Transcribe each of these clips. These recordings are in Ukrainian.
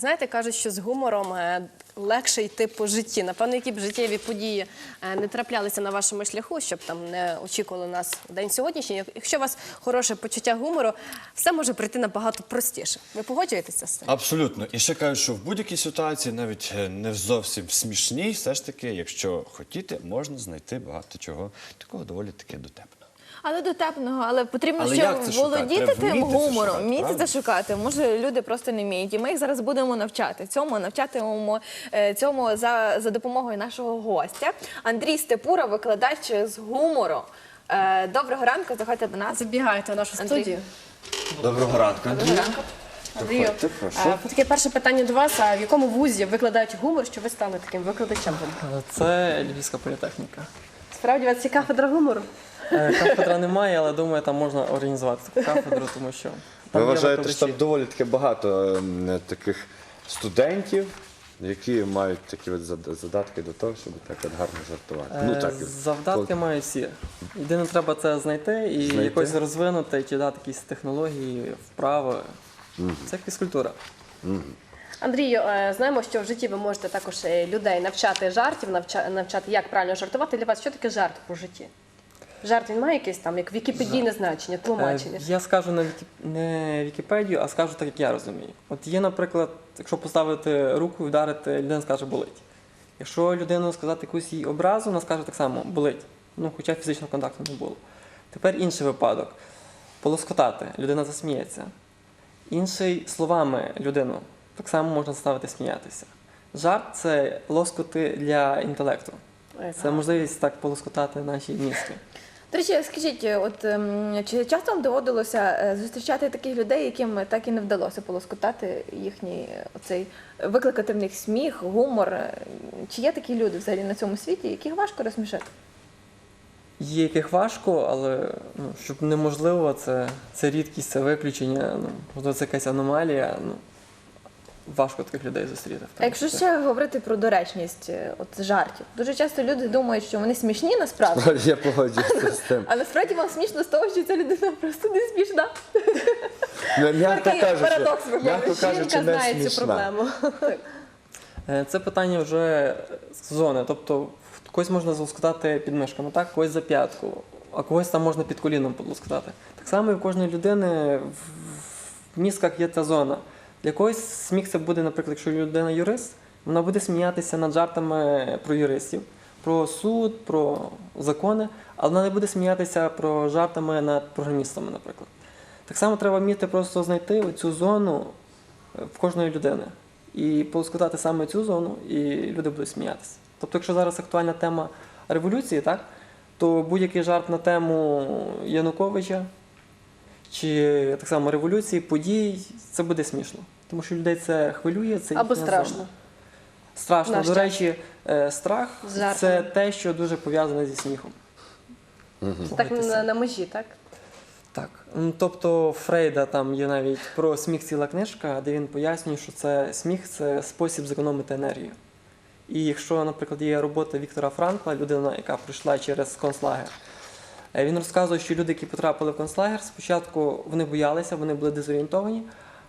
Знаєте, кажуть, що з гумором е, легше йти по житті. Напевно, які б життєві події е, не траплялися на вашому шляху, щоб там не очікували нас день сьогоднішній. Якщо у вас хороше почуття гумору, все може прийти набагато простіше. Ви погоджуєтеся з цим? Абсолютно. І ще кажуть, що в будь-якій ситуації, навіть е, не зовсім смішній, все ж таки, якщо хотіти, можна знайти багато чого такого доволі таки дотепного. Але дотепного, але потрібно Але ще володіти тим гумором, вміти шукати. Може, люди просто не вміють. І ми їх зараз будемо навчати цьому, навчатимемо е, цьому за, за допомогою нашого гостя. Андрій Степура, викладач з гумору. Е, Доброго ранку, заходьте до нас. Забігайте в нашу Андрій. студію. Доброго ранку, Доброго ранку. Андрію, е, таке перше питання до вас. А в якому вузі викладають гумор, що ви стали таким викладачем? Це Львівська політехніка. Справді у вас є кафедра гумору? Е, Кафедра немає, але думаю, там можна організувати таку кафедру, тому що Ви є вважаєте, що викладачі. там доволі таки багато ем, таких студентів, які мають такі от зад- задатки до того, щоб так от гарно жартувати. Ну Е, так Завдатки мають всі. Єдине, треба це знайти і Знайти? якось розвинути, чи дати якісь технології, вправи. Це фізкультура. Андрію, е, знаємо, що в житті ви можете також е, людей навчати жартів, навча- навчати, як правильно жартувати. Для вас що таке жарт по житті? Жарт він має якесь там, як вікіпедійне значення, Е, тлумачення. Я скажу не, Вікі... не Вікіпедію, а скажу так, як я розумію. От є, наприклад, якщо поставити руку і вдарити, людина скаже болить. Якщо людину сказати якусь їй образу, вона скаже так само болить. Ну, хоча фізичного контакту не було. Тепер інший випадок. Полоскотати, людина засміється. Інший словами людину так само можна заставити сміятися. Жарт це лоскоти для інтелекту. Це можливість так полоскотати наші мізки. До речі, скажіть, от ем, чи часто вам доводилося е, зустрічати таких людей, яким так і не вдалося полоскотати їхній е, оцей викликати в них сміх, гумор? Е, Чи є такі люди взагалі на цьому світі, яких важко розсмішити? Є яких важко, але ну, щоб неможливо, це, це рідкість, це виключення. Ну, це якась аномалія. Ну, важко таких людей зустріти. А якщо ще говорити про доречність е, от жартів, дуже часто люди думають, що вони смішні насправді, Я погоджуюся з тим. а насправді вам смішно з того, що ця людина просто не смішна. Ну, М'яко Такий кажучи, Жінка знає цю проблему. Е, Це питання вже з зони. Тобто когось можна залоскотати під мишками, так? когось за п'ятку, а когось там можна під коліном полоскотати. Так само і в кожної людини в, в мізках є ця зона. Для когось сміх це буде, наприклад, якщо людина юрист, вона буде сміятися над жартами про юристів, про суд, про закони, але вона не буде сміятися про жартами над програмістами, наприклад. Так само треба вміти просто знайти цю зону е, в кожної людини і полоскотати саме цю зону, і люди будуть сміятися. Тобто, якщо зараз актуальна тема революції, так, то будь-який жарт на тему Януковича чи так само революції, подій, це буде смішно. Тому що людей це хвилює, це Або страшно. зона. Страшно. Наш До речі, е, страх З це те, що дуже пов'язане зі сміхом. Так на, на межі, так? Так. М, Тобто Фрейда там є навіть про сміх ціла книжка, де він пояснює, що це сміх це спосіб зекономити енергію. І якщо, наприклад, є робота Віктора Франкла, людина, яка пройшла через концлагер, він розказує, що люди, які потрапили в концлагер, спочатку вони боялися, вони були дезорієнтовані,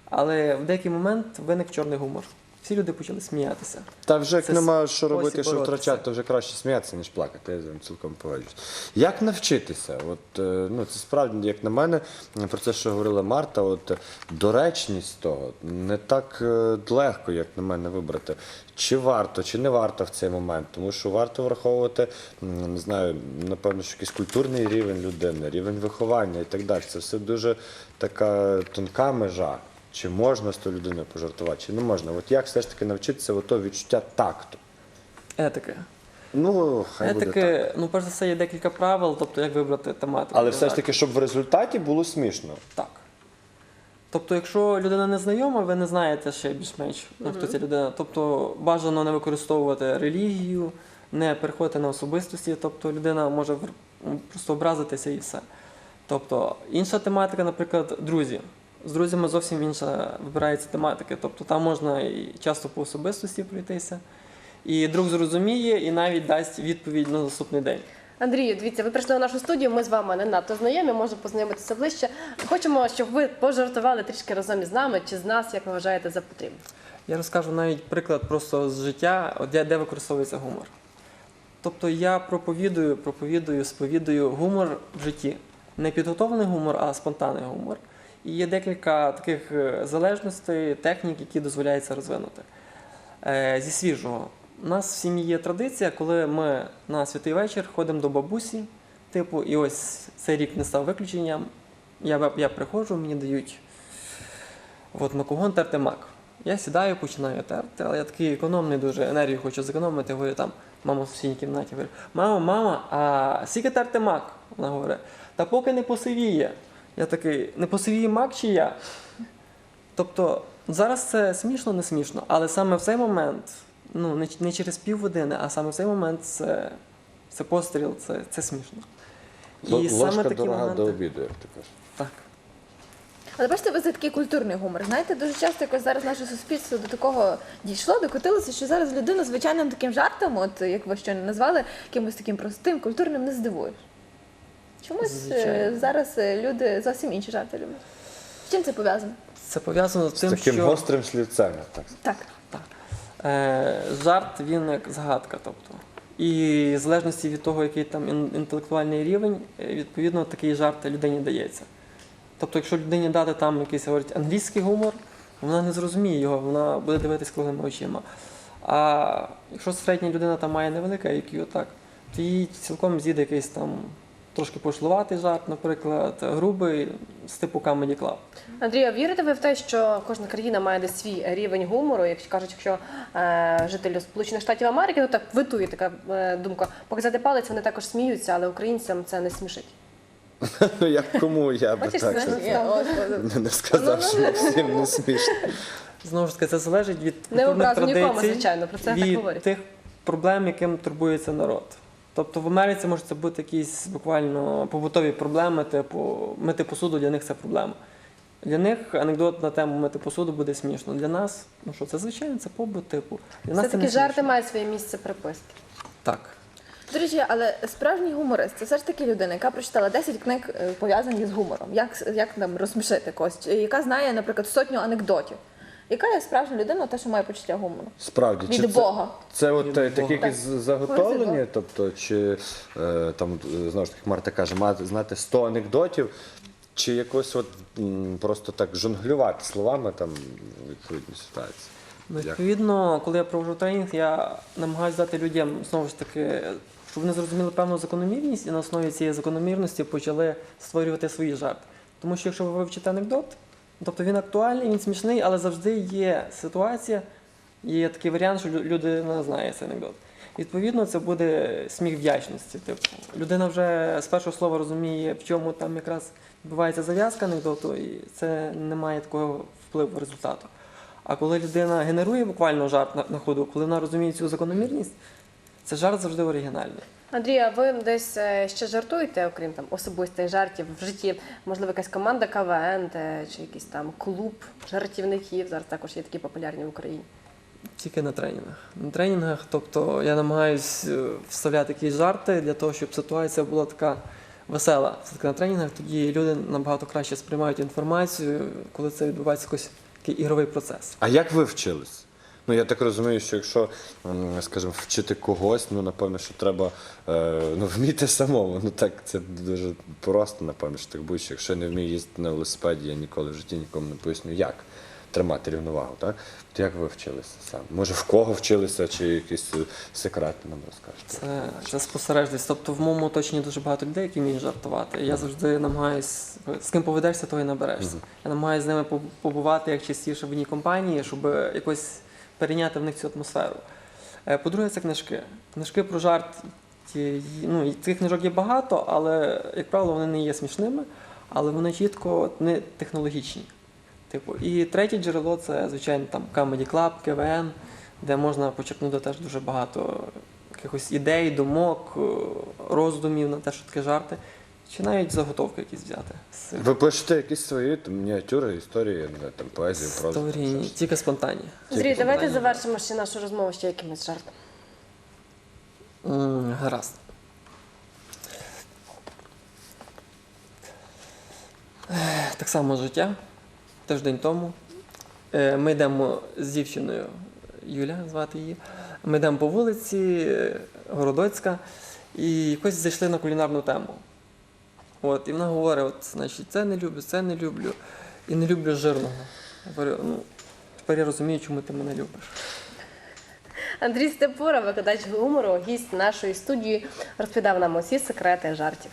але в деякий момент виник чорний гумор. Всі люди почали сміятися. Та вже як Це нема що спосіб робити, що боротися. втрачати, то вже краще сміятися, ніж плакати. Я з вами цілком погоджуюсь. Як навчитися? От, е, ну, це справді, як на мене, про це, що говорила Марта, от, доречність того не так е, легко, як на мене, вибрати. Чи варто, чи не варто в цей момент, тому що варто враховувати, м, не знаю, напевно, що якийсь культурний рівень людини, рівень виховання і так далі. Це все дуже така тонка межа. Чи можна з тою людиною пожартувати, чи не можна. От як все ж таки навчитися от того відчуття такту? Етики. Ну, хай буде так. Етики, ну, перш за все, є декілька правил, тобто як вибрати тематику. Але все ж таки, щоб в результаті було смішно. Так. Тобто, якщо людина не знайома, ви не знаєте ще більш-менш, ну, хто ця людина. Тобто бажано не використовувати релігію, не переходити на особистості, тобто людина може просто образитися і все. Тобто, інша тематика, наприклад, друзі. З друзями зовсім інша вибирається тематика. Тобто там можна і часто по особистості пройтися. І друг зрозуміє і навіть дасть відповідь на наступний день. Андрію, дивіться, ви прийшли в нашу студію. Ми з вами не надто знайомі, можемо познайомитися ближче. Хочемо, щоб ви пожартували трішки разом із нами чи з нас, як ви вважаєте за потрібне. Я розкажу навіть приклад просто з життя, де, де використовується гумор. Тобто я проповідую, проповідую, сповідую гумор в житті. Не підготовлений гумор, а спонтанний гумор. І є декілька таких е, залежностей, технік, які дозволяється розвинути. Е, зі свіжого. У нас в сім'ї є традиція, коли ми на святий вечір ходимо до бабусі, типу, і ось цей рік не став виключенням. Я, я приходжу, мені дають от макогон терти мак. Я сідаю, починаю терти, але я такий економний, дуже енергію хочу зекономити. Говорю там, мама в сусідній кімнаті говорю, мама, мама, а скільки терти мак? Вона говорить, та поки не посивіє. Я такий, не посивіє мак чи я? Тобто зараз це смішно, не смішно, але саме в цей момент, ну не, не через півгодини, а саме в цей момент це, це постріл, це, це смішно. Л- Ложка дорога моменти- до обіду, як ти кажеш. Так. Але бачите, ви за такий культурний гумор. Знаєте, дуже часто якось зараз наше суспільство до такого дійшло, докотилося, що зараз людину звичайним таким жартом, от як ви щойно назвали, якимось таким простим, культурним не здивуєш. Чомусь е, Звичайно. зараз е, люди зовсім інші жарти люблять. З чим це пов'язано? Це пов'язано з З тим, таким що гострим слівцем. Так. Так. Так. Е, жарт він як згадка. Тобто. І в залежності від того, який там ін- інтелектуальний рівень, е, відповідно такий жарт людині дається. Тобто, якщо людині дати там якийсь говорить, англійський гумор, вона не зрозуміє його, вона буде дивитись круглими очима. А якщо середня людина там має невелике IQ, так, то їй цілком з'їде якийсь там трошки пошлуватий жарт, наприклад, грубий з типу Comedy Club. Андрія, вірите ви в те, що кожна країна має десь свій рівень гумору? Якщо кажуть, якщо е, жителі Сполучених Штатів Америки, то так витує така е, думка. Показати палець, вони також сміються, але українцям це не смішить. Ну, як кому я би так от, от. не сказав, що Максим не смішно. Знову ж таки, це залежить від Не культурних образу нікому, традицій, звичайно, про це так від говорять. тих проблем, яким турбується народ. Тобто в Америці можуть це бути якісь буквально побутові проблеми, типу мити посуду для них це проблема. Для них анекдот на тему мити посуду буде смішно. Для нас, ну що, це звичайно, це побут, типу. Для нас це Все-таки не жарти смішно. мають своє місце приписки. Так. До речі, але справжній гуморист це все ж таки людина, яка прочитала 10 книг е, пов'язані з гумором. Як, як нам розсмішити когось? Чи Яка знає, наприклад, сотню анекдотів. Яка є справжня людина, те, що має почуття гумору? Справді, Від чи Бога. Це, це от Від е, такі Бога. якісь заготовлені, тобто, чи е, там е, знову ж таки Марта каже, мати знати 100 анекдотів, чи якось от м, просто так жонглювати словами там у відповідній ситуації. Ну, Відповідно, коли я проводжу тренінг, я намагаюся дати людям знову ж таки, щоб вони зрозуміли певну закономірність і на основі цієї закономірності почали створювати свої жарти. Тому що якщо ви вивчите анекдот, тобто він актуальний, він смішний, але завжди є ситуація, є такий варіант, що людина знає цей анекдот. Відповідно, це буде сміх вдячності. Типу, людина вже з першого слова розуміє, в чому там якраз відбувається зав'язка анекдоту, і це не має такого впливу результату. А коли людина генерує буквально жарт на, на ходу, коли вона розуміє цю закономірність, це жарт завжди оригінальний. Андрія, ви десь е, ще жартуєте, окрім там особистих жартів в житті? Можливо, якась команда КВН де, чи якийсь там клуб жартівників. Зараз також є такі популярні в Україні. Тільки на тренінгах. На тренінгах, тобто я намагаюся вставляти якісь жарти для того, щоб ситуація була така весела. Все-таки на тренінгах тоді люди набагато краще сприймають інформацію, коли це відбувається якийсь такий ігровий процес. А як ви вчились? Ну я так розумію, що якщо, скажімо, вчити когось, ну напевно, що треба е, ну, вміти самому. Ну так це дуже просто, напевно, що так буде. що Якщо я не вмію їздити на велосипеді, я ніколи в житті нікому не поясню, як тримати рівновагу. Так? От як ви вчилися сам? Може, в кого вчилися, чи якісь е, секрети нам розкажете? Це, це спостережність. Тобто в моєму оточенні дуже багато людей, які вміють жартувати. Я завжди намагаюсь, з ким поведешся, того і наберешся. Я намагаюся з ними побувати як частіше в одній компанії, щоб якось перейняти в них цю атмосферу. Е, По-друге, це книжки. Книжки про жарт. Ну, цих книжок є багато, але, як правило, вони не є смішними, але вони чітко не технологічні. Типу, і третє джерело це, звичайно, там Comedy Club, КВН, де можна почерпнути теж дуже багато якихось ідей, думок, е, роздумів на те, що таке жарти, чи навіть заготовки якісь взяти. Ви пишете якісь свої там, мініатюри, історії, не знаю, там, поезію, прозу? Історії, щось? тільки спонтанні. Андрій, давайте завершимо ще нашу розмову ще якимось жартом. М, Гаразд. Ех, Так само життя. Тиждень тому Е, Ми йдемо з дівчиною, Юля звати її. Ми йдемо по вулиці е, Городоцька і якось зайшли на кулінарну тему. От, і вона говорить, от, значить, це не люблю, це не люблю. І не люблю жирного. Я говорю, ну, тепер я розумію, чому ти мене любиш. Андрій Степура, викладач гумору, гість нашої студії, розповідав нам усі секрети жартів.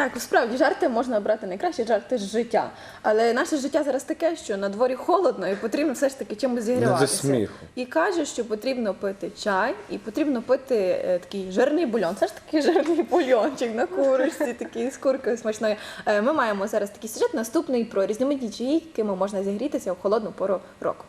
Так, справді жарти можна обрати найкращі жарти з життя. Але наше життя зараз таке, що на дворі холодно і потрібно все ж таки чимось зігріватися. сміху. І каже, що потрібно пити чай і потрібно пити е, такий жирний бульон. Це ж такий жирний бульончик на курочці, такий з куркою смачною. Е, ми маємо зараз такий сюжет наступний про різноманітні чаї, якими можна зігрітися в холодну пору року.